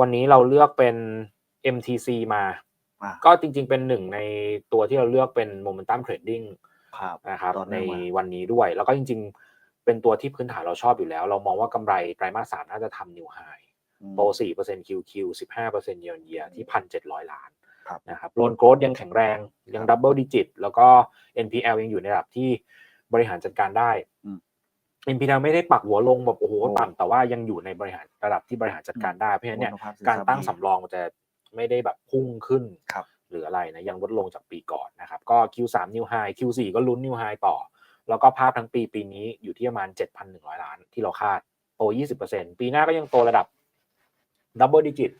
วันนี้เราเลือกเป็น MTC มาอะก็จริงๆเป็นหนึ่งในตัวที่เราเลือกเป็น Momentum Trading ครับนะครับต่อในเนื่องมาวันนี้ด้วย แล้วก็จริงๆ เป็นตัวที่พื้นฐานเราชอบอยู่แล้ว เรามองว่ากำไรไตรมาสสามน่าจะทำนิวไฮอืมโต4% QQ 15% year on year ที่1,700ล้านครับนะครับโลนโกรดยังแข็งแรงยังดับเบิลดิจิตแล้วก็ NPL ยังอยู่ในระดับที่บริหารจัดการได้ อืม NPL ไม่ได้ปักหัวลงแบบโอ้โหโอ้ต่ำแต่ว่ายังอยู่ในบริหารระดับที่บริหารจัดการได้เพราะฉะนั้นเนี่ยคุณภาพสินทการรัพย์ตั้งดีสำรองมันจะไม่ได้แบบพุ่งขึ้นครับหรืออะไรนะยังลดลงจากปีก่อนนะครับ ก็ Q3 New High Q4 ก็ลุ้น New High ต่อ แล้วก็ภาพทั้งปีปีนี้อยู่ที่ประมาณ 7,100 ล้านที่เราคาดโต 20%ปีหน้าก็ยังโตระดับดับเบิลดิจิต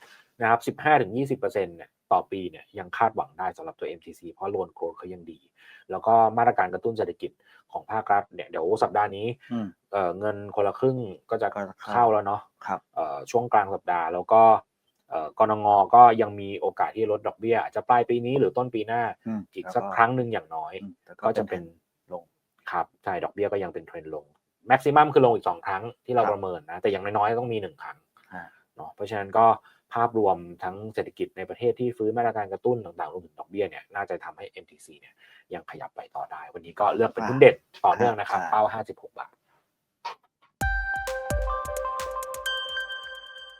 นะครับ 15-20%เนี่ย ต่อปีเนี่ยยังคาดหวังได้สำหรับตัว MTC เพราะโลนโกรดเขายังดี แล้วก็มาตรการกระตุ้นเศรษฐกิจของภาครัฐเนี่ยเดี๋ยวสัปดาห์นี้อืมเอ่อเงินคนละครึ่งก็จะก็จะเข้าเข้าแล้วเนาะครับเอ่อช่วงกลางสัปดาห์แล้วก็เอ่อกรงงก็ยังมีโอกาสที่ลดดอกเบี้ยอาจจะปลายปีนี้หรือต้นปีหน้าอืมอีกแล้วสักครั้งหนึ่งอย่างน้อยอืมแต่ก็จะเป็นลงครับใช่ดอกเบี้ยก็ยังเป็นเทรนด์ลงแม็กซิมัมคือลงอีกสองครั้งที่เราครับประเมินนะแต่อย่างน้อยๆต้องมีหนึ่งครั้งอ่า เนาะเพราะฉะนั้นก็ภาพรวมทั้งเศรษฐกิจในประเทศที่ฟื้นมาตรการกระตุ้นต่างๆรวมถึงดอกเบี้ยเนี่ยน่าจะทำให้ MTC เนี่ยยังขยับไปต่อได้ วันนี้ก็เลือกเป็นหุ้นเด็ดต่อเนื่องนะครับเป้า 56 บาท